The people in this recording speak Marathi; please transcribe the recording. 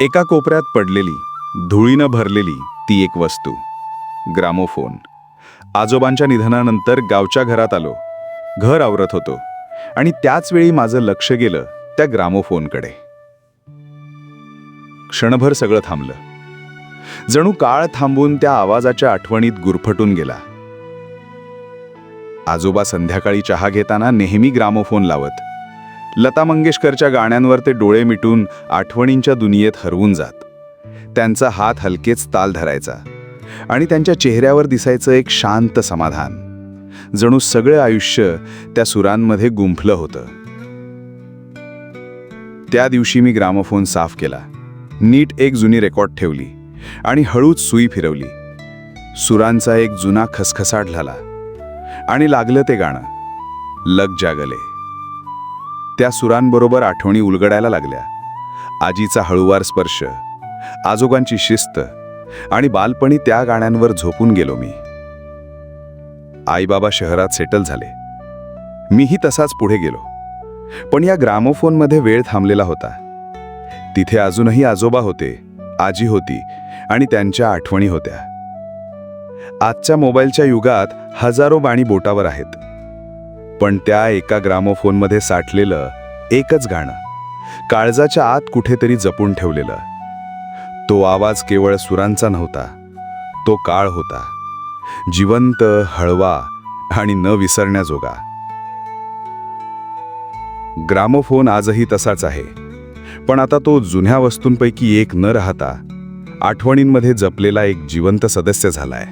एका कोपऱ्यात पडलेली धुळीनं भरलेली ती एक वस्तू ग्रामोफोन. आजोबांच्या निधनानंतर गावच्या घरात आलो. घर आवरत होतो. आणि त्याच वेळी माझं लक्ष गेलं त्या ग्रामोफोनकडे. क्षणभर सगळं थांबलं. जणू काळ थांबून त्या आवाजाच्या आठवणीत गुरफटून गेला. आजोबा संध्याकाळी चहा घेताना नेहमी ग्रामोफोन लावत लता मंगेशकरच्या गाण्यांवर ते डोळे मिटून आठवणींच्या दुनियेत हरवून जात. त्यांचा हात हलकेच ताल धरायचा आणि त्यांच्या चेहऱ्यावर दिसायचं एक शांत समाधान. जणू सगळं आयुष्य त्या सुरांमध्ये गुंफलं होतं. त्या दिवशी मी ग्रामोफोन साफ केला. नीट एक जुनी रेकॉर्ड ठेवली आणि हळूच सुई फिरवली. सुरांचा एक जुना खसखसाट झाला आणि लागलं ते गाणं. लग जागले. त्या सुरांबरोबर आठवणी उलगडायला लागल्या. आजीचा हळुवार स्पर्श आजोबांची शिस्त आणि बालपणी त्या गाण्यांवर झोपून गेलो मी. आईबाबा शहरात सेटल झाले. मीही तसाच पुढे गेलो. पण या ग्रामोफोनमध्ये वेळ थांबलेला होता. तिथे अजूनही आजोबा होते आजी होती आणि त्यांच्या आठवणी होत्या. आजच्या मोबाईलच्या युगात हजारो बाणी बोटावर आहेत. पण त्या एका ग्रामोफोनमध्ये साठलेलं एकच गाणं काळजाच्या आत कुठेतरी जपून ठेवलेलं. तो आवाज केवळ सुरांचा नव्हता तो काळ होता जिवंत हळवा आणि न विसरण्याजोगा. ग्रामोफोन आजही तसाच आहे पण आता तो जुन्या वस्तूंपैकी एक न राहता आठवणींमध्ये जपलेला एक जिवंत सदस्य झालाय.